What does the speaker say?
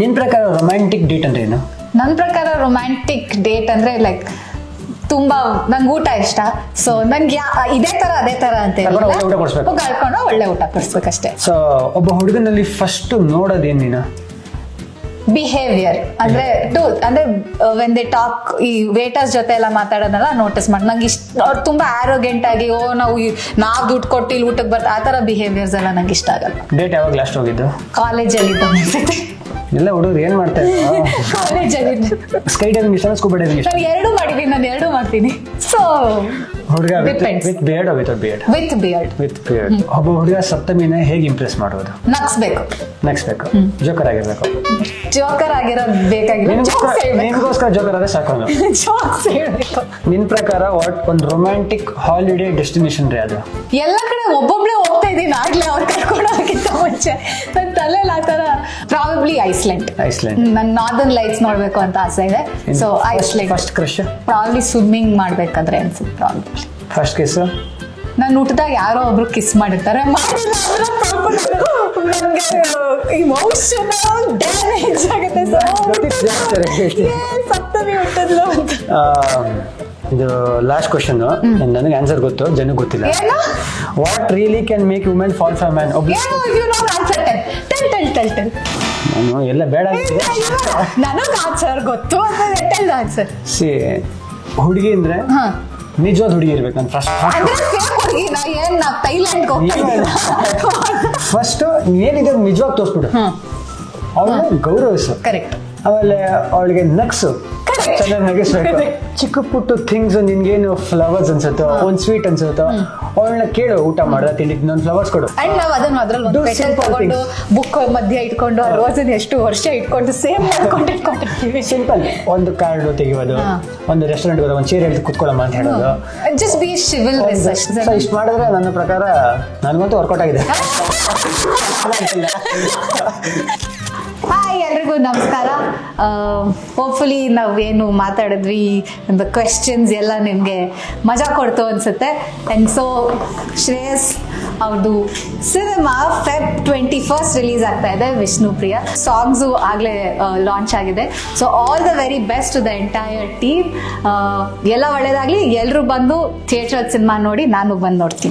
ನಿನ್ ಪ್ರಕಾರ romantic date ಅಂದ್ರೆ ಏನು? ನನ್ನ ಪ್ರಕಾರ ರೊಮ್ಯಾಂಟಿಕ್ ಡೇಟ್ ಅಂದ್ರೆ ಲೈಕ್ ತುಂಬಾ ನಂಗೆ ಊಟ ಇಷ್ಟ. ಸೊ ನಂಗೆ ಇದೇ ತರ ಅದೇ ತರ ಅಂತ ಕರ್ಕೊಂಡು ಒಳ್ಳೆ ಊಟ ಕೊಡ್ಸ್ಬೇಕು. ಕಳ್ಕೊಂಡು ಒಳ್ಳೆ ಊಟ ಕೊಡ್ಸ್ಬೇಕಷ್ಟೇ. ಸೊ ಒಬ್ಬ ಹುಡುಗನಲ್ಲಿ ಫಸ್ಟ್ ನೋಡೋದೇನ್ ನೀನು? ಬಿಹೇವಿಯರ್ ಅಂದ್ರೆ ಟು ಅಂದ್ರೆ ವೆನ್ ದೇ ಟಾಕ್ ಈ ವೇಟರ್ಸ್ ಜೊತೆ ಎಲ್ಲ ಮಾತಾಡೋದೆಲ್ಲ ನೋಟಿಸ್ ಮಾಡಿ ನಂಗೆ ಇಷ್ಟ ಅವ್ರು ತುಂಬಾ ಆರೋಗ್ಯಂಟ್ ಆಗಿ ಓ ನಾವು ನಾವ್ ದುಡ್ಡು ಕೊಟ್ಟು ಇಲ್ಲಿ ಊಟಕ್ಕೆ ಬರ್ತಾ ಆ ತರ ಬಿಹೇವಿಯರ್ಸ್ ಎಲ್ಲ ನಂಗೆ ಇಷ್ಟ ಆಗಲ್ಲ. ಡೇಟ್ ಯಾವಾಗ ಲಾಸ್ಟ್ ಹೋಗಿದ್ದು? ಕಾಲೇಜಲ್ಲಿ ಎಲ್ಲ ಹುಡುಗರು ಏನ್ ಮಾಡ್ತಾ ಇದ್ರು? ಕಾಲೇಜಲ್ಲಿ ಸ್ಕೈ ಡೈವಿಂಗ್ ಇಷ್ಟ ಸ್ಕೂಬಾ ಡೈವಿಂಗ್ ಇಷ್ಟ? ನಾನು ಎರಡು ಮಾಡಿದೀನಿ ನಾನು ಎರಡು ಮಾಡ್ತೀನಿ. ಸೊ ಹುಡುಗ. With beard with beard with beard with beard ಒಬ್ಬ ಹುಡುಗ ಸಪ್ತಮಿನ ಹೇಗೆ ಇಂಪ್ರೆಸ್ ಮಾಡೋದು ನಗ್ಸ್ಬೇಕು. ನಕ್ಸ್ಬೇಕು ಜೋಕರ್ ಆಗಿರ್ಬೇಕು. ಜೋಕರ್ ಆಗಿರೋದು ಬೇಕಾಗಿಲ್ಲ. ನಿನ್ಗೋಸ್ಕರ ಜೋಕರ್ ಆದ್ರೆ ಸಾಕು. ಜೋಕ್ಸ್ ಹೇಳ್ಬೇಕು. ನಿನ್ ಪ್ರಕಾರ ವಾಟ್ ಒಂದು ರೊಮ್ಯಾಂಟಿಕ್ ಹಾಲಿಡೇ ಡೆಸ್ಟಿನೇಷನ್ ರೀ ಅದು? ಎಲ್ಲ ಕಡೆ ಒಬ್ಬೊಬ್ಳೆ ಹೋಗ್ತಾ ಇದೀನಿ ಆಗ್ಲೇ ಅವ್ರ ಮುಂಚೆ. ನನ್ನ ತಲೆಯಲ್ಲಿ ಆ ತರ ಪ್ರಾಬಬ್ಲಿ ಐಸ್ಲೆಂಡ್ ಐಸ್ಲ್ಯಾಂಡ್ ನನ್ನ ನಾರ್ದನ್ ಲೈಟ್ಸ್ ನೋಡ್ಬೇಕು ಅಂತ ಆಸೆ ಇದೆ. So Iceland first crush probably swimming ಮಾಡ್ಬೇಕಂದ್ರೆ ಅನ್ಸುತ್ತೆ ಪ್ರಾಬ್ಲಿ ಫಸ್ಟ್ ಕಿಸ್ ನಾನು ಊಟದಾಗ ಯಾರೋ ಒಬ್ರು ಕಿಸ್ ಮಾಡಿರ್ತಾರೆ. ಡ್ಯಾಮೇಜ್ ಆಗುತ್ತೆ. ಇದು ಲಾಸ್ಟ್ ಕ್ವಶನ್ ನನಗೆ ಆನ್ಸರ್ ಗೊತ್ತು ಜನಕ್ಕೆ ಗೊತ್ತಿಲ್ಲ. What really can make women fall for man ನಾನು ಎಲ್ಲ ಬೇಡ ನನಗೆ ಆನ್ಸರ್ ಗೊತ್ತು ಆನ್ಸರ್ ಸಿ ಹುಡುಗಿ ಅಂದ್ರೆ ಹಾ. ನಿಜವಾದ ಹುಡುಗಿ ಇರ್ಬೇಕು ನಾನು ಫಸ್ಟ್ ಏನಿದೆ ನಿಜವಾಗಿ ತೋರಿಸ್ಬಿಡು. ಅವಳು ಗೌರವಿಸು. ಕರೆಕ್ಟ್ ಆಮೇಲೆ ಅವಳಿಗೆ Correct. ಚೆನ್ನಾಗಿ ನಗಿಸ್ಬೇಕು. ಚಿಕ್ಕ ಪುಟ್ಟು ಥಿಂಗ್ಸ್ ನಿನ್ಗೇನು ಫ್ಲವರ್ಸ್ ಅನ್ಸುತ್ತೋ ಒಂದ್ ಸ್ವೀಟ್ ಅನ್ಸುತ್ತೋ ಅವಳನ್ನ ಕೇಳು ಊಟ ಮಾಡ್ದ ತಿಂಡಿ ಒಂದು ಫ್ಲವರ್ಸ್ ಕೊಡು. ಅಂಡ್ ನಾವು ಅದನ್ನ ಅದ್ರಲ್ಲಿ ಒಂದು ಪೆಟಲ್ ತಗೊಂಡು ಬುಕ್ ಮಧ್ಯ ಇಟ್ಕೊಂಡು ಆ ರೋಸನ್ ಎಷ್ಟು ವರ್ಷ ಇಟ್ಕೊಂಡು ಸೇಮ್ ಮಾಡ್ಕೊಂಡು ಇಟ್ಕೊಂಡಿರ್ತೀವಿ. ಸಿಂಪಲ್ ಒಂದು ಕಾರ್ಡ್ ತೆಗಿಯೋದು ಒಂದು ರೆಸ್ಟೋರೆಂಟ್ ಹೋದ ಒಂದು ಚೇರ್ ಹೇಳಿ ಕುತ್ಕೊಳ್ಳಮ್ಮ ಅಂತ ಹೇಳೋದು. ಜಸ್ಟ್ ಬಿ ಸಿವಿಲ್ ಇಷ್ಟು ಮಾಡಿದ್ರೆ ನನ್ನ ಪ್ರಕಾರ ನನಗಂತೂ ವರ್ಕೌಟ್ ಆಗಿದೆ. ಹಾಯ್ ಎಲ್ರಿಗೂ ನಮಸ್ಕಾರ. ಹೋಪ್ಫುಲಿ ನಾವೇನು ಮಾತಾಡಿದ್ವಿ ಒಂದು ಕ್ವೆಶ್ಚನ್ಸ್ ಎಲ್ಲ ನಿಮಗೆ ಮಜಾ ಕೊಡ್ತು ಅನಿಸುತ್ತೆ. ಆ್ಯಂಡ್ ಸೊ ಶ್ರೇಯಸ್ ಅವ್ರದ್ದು cinema Feb twenty first release ಆಗ್ತಾ ಇದೆ, ವಿಷ್ಣು ಪ್ರಿಯ. ಸಾಂಗ್ಸು ಆಗಲೇ ಲಾಂಚ್ ಆಗಿದೆ. So all the very best to the entire team ಎಲ್ಲ ಒಳ್ಳೇದಾಗಲಿ. ಎಲ್ಲರೂ ಬಂದು ಥಿಯೇಟ್ರಲ್ಲಿ ಸಿನಿಮಾ ನೋಡಿ ನಾನು ಬಂದು ನೋಡ್ತೀನಿ.